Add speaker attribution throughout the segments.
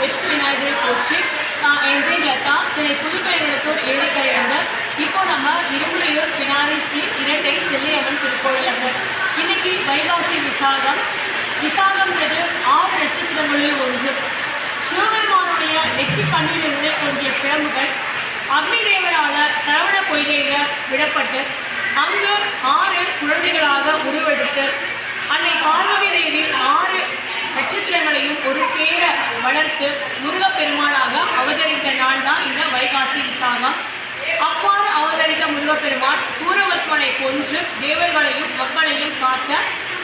Speaker 1: வெற்றி விநாயகரை போற்றி நான் என் பேர் லதா சென்னை புதுப்பெயரிடத்தோர் ஏழைக்கரை வந்து இப்போ நம்ம இருமுறையூர் பினாரி ஸ்ரீ இரட்டை செல்லியம்மன் திருக்கோயில் அங்க இன்னைக்கு வைகாசி விசாகம் விசாகம்ன்றது ஆறு நட்சத்திரங்களில் ஒன்று சிவபெருமானுடைய நெற்றி பண்ணிலிருந்து தோன்றிய பிரம்புகள் அக்னி சிரவண சரவண பொய்கையில விடப்பட்டு அங்கு ஆறு குழந்தைகளாக உருவெடுத்து அன்னை பார்வதி தேவி ஆறு நட்சத்திர வளர்த்து முருகப்பெருமானாக அவதரித்த நாள் தான் இந்த வைகாசி விசாகம். அவ்வாறு அவதரித்த முருகப்பெருமான் சூரவத்மனை கொன்று தேவர்களையும் மக்களையும் காத்த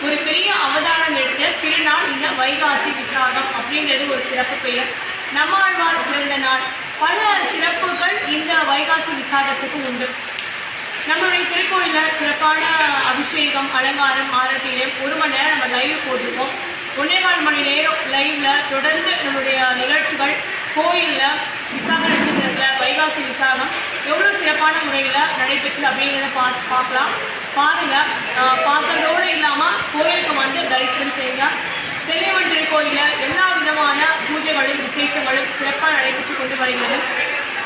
Speaker 1: ஒரு பெரிய அவதாரம் எடுத்த திருநாள் இந்த வைகாசி விசாகம் அப்படிங்கிறது ஒரு சிறப்பு பெயர். நம்மாழ்வார் பிறந்த நாள். பல சிறப்புகள் இந்த வைகாசி விசாகத்துக்கு உண்டு. நம்மளுடைய திருக்கோயிலில் சிறப்பான அபிஷேகம் அலங்காரம் ஆரத்தியிலே ஒரு மணி நேரம் நம்ம லைவ் போட்டிருக்கோம். ஒன்னேகால் மணி நேரம் லைவ்ல தொடர்ந்து நம்மளுடைய நிகழ்ச்சிகள் கோயிலில் விசாக நட்சத்திரத்தில் வைகாசி விசாகம். எவ்வளோ சிறப்பான முறையில் நடைபெற்றது அப்படிங்கிறத பா பார்க்கலாம். பாருங்கள் பார்க்கறதோடு இல்லாமல் கோயிலுக்கு வந்து தரிசனம் செய்யுங்க. செல்லியம்மன் திருக்கோயிலில் எல்லா விதமான பூஜைகளும் விசேஷங்களும் சிறப்பாக நடைபெற்று கொண்டு வருகிறது.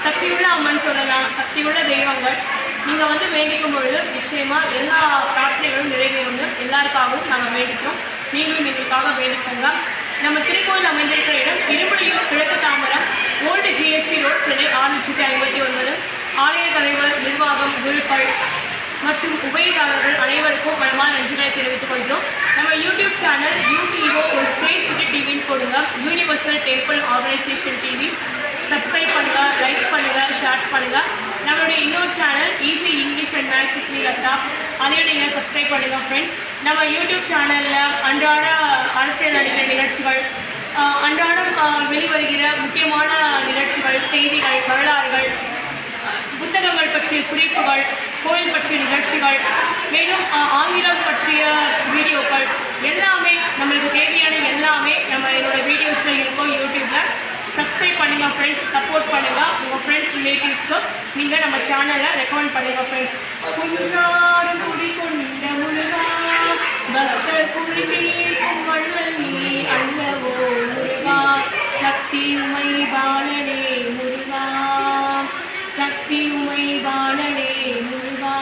Speaker 1: சக்தியுள்ள அம்மன் சொல்லலாம் சக்தியுள்ள தெய்வங்கள். நீங்கள் வந்து வேண்டிக்கும் பொழுது நிச்சயமாக எல்லா பிரார்த்தனைகளும் நிறைவேறும் எல்லாருக்காகவும் நாங்கள் வேண்டிக்கிறோம். நீங்களும் எங்களுக்காக வேண்டிக்கோங்க. நம்ம திருக்கோயில் அமைந்திருக்கிற இடம் இருபடியூர் கிழக்கு Tambaram old GST road Chennai ஆறு லட்சத்தி ஐம்பத்தி ஒன்பது. ஆலய தலைவர் நிர்வாகம் குருக்கள் மற்றும் உபயோகாளர்கள் அனைவருக்கும் மனமான நன்றிகளை தெரிவித்துக் கொள்கிறோம். நம்ம யூடியூப் சேனல் யூடியூபோ ஒரு ஸ்பேஸ் விட்டு டிவின்னு கொடுங்க universal temple organisation TV subscribe பண்ணுங்க லைக்ஸ் பண்ணுங்கள் ஷேர்ஸ் பண்ணுங்கள் நம்மளுடைய இன்னொரு channel easy English and maths with Latha அதையும் நீங்கள் சப்ஸ்கிரைப் பண்ணுங்கள் ஃப்ரெண்ட்ஸ் நம்ம யூடியூப் சேனலில் அன்றாட அரசியல் நடிகை நிகழ்ச்சிகள் அன்றாடம் வெளிவருகிற முக்கியமான நிகழ்ச்சிகள் செய்திகள் வரலாறுகள் புத்தகங்கள் பற்றிய குறிப்புகள் கோயில் பற்றிய நிகழ்ச்சிகள் மேலும் ஆங்கிலம் பற்றிய வீடியோக்கள் எல்லாமே நம்மளுக்கு தேவையான எல்லாமே நம்ம என்னோடய வீடியோ சப்ஸ்கிரைப் பண்ணுங்க ஃப்ரெண்ட்ஸ் சப்போர்ட் பண்ணுங்க. உங்கள் ஃப்ரெண்ட்ஸ் ரிலேட்டிவ்ஸ்க்கு நீங்கள் நம்ம சேனலை ரெக்கமெண்ட் பண்ணுங்க ஃப்ரெண்ட்ஸ் குன்றாரும் குடி கொண்ட முருகா பக்தர் குடிநீர் வள்ளல் நீ அல்லவோ முருகா சக்தி உமை பாலனே முருகா சக்தி உமை பாலனே முருகா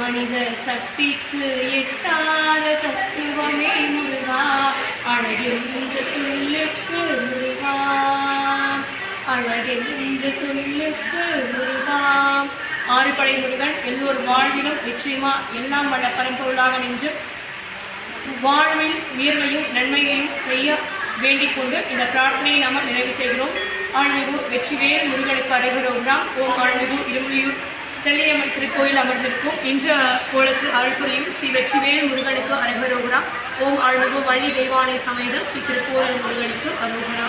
Speaker 1: மனித சக்திக்கு எட்டாத தத்துவமே முருகா அழகென்ற சொல்லுக்கு அழகென்று சொல்லுக்கு முருகா. ஆறுபடை முருகன் எல்லோர் வாழ்விலும் நிச்சயமா எல்லாம் வல்ல பரம்பொருளாக நின்று வாழ்வில் உயர்வையும் நன்மையையும் செய்ய வேண்டிக் கொண்டு இந்த பிரார்த்தனையை நாம் நிறைவு செய்கிறோம். ஆழ்மிகு வெற்றிவேல் முருகனுக்கு அருகிறோம்தான் ஓம் ஆழ்மிகு இருமுடியூர் செல்லியம்மன் திருக்கோயில் அமர்ந்திருக்கும். இன்ற கோலத்தில் அருள்புரியும் ஸ்ரீ வெற்றிவேல் முருகனுக்கு அருகரோகரா ஓம் ஆழ்மிகு வழி தெய்வானை சமேத ஸ்ரீ திருக்கோயில் முருகனுக்கு அருகரா